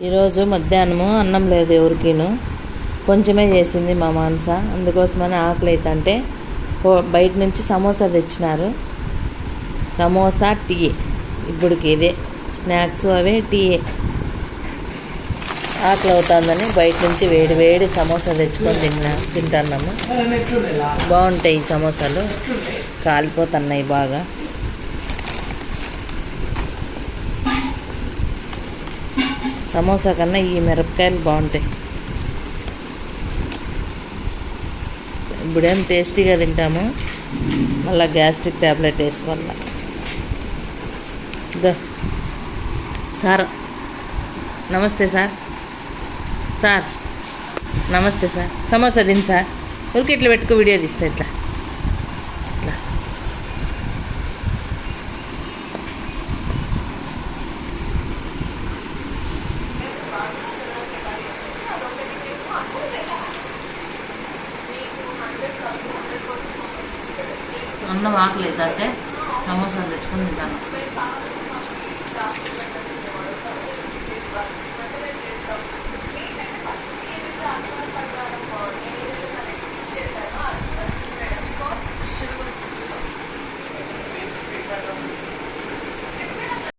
ఈరోజు మధ్యాహ్నము అన్నం లేదు ఎవరికిను. కొంచెమే చేసింది మా మానస. అందుకోసమని ఆకలి అవుతుంటే బయట నుంచి సమోసా తెచ్చినారు. సమోసా టీ. ఇప్పుడుకి ఇదే. స్నాక్స్ అవే టీ. ఆకలి అవుతుందని బయట నుంచి వేడి వేడి సమోసా తెచ్చుకొని తిన్నా తింటున్నాము. బాగుంటాయి ఈ సమోసాలు. కాలిపోతున్నాయి బాగా. సమోసా కన్నా ఈ మిరపకాయలు బాగుంటాయి. ఇప్పుడేం టేస్టీగా తింటాము. మళ్ళీ గ్యాస్ట్రిక్ ట్యాబ్లెట్ వేసుకోవాల. ఇదో sir. Namaste sir. Sir. Namaste sir. Samosa తిని సార్. ఊరికి ఇట్లా పెట్టుకో వీడియో తీస్తా ఇట్లా. అన్నం ఆకలేదు అంటే సమోసాలు తెచ్చుకొని తింటాను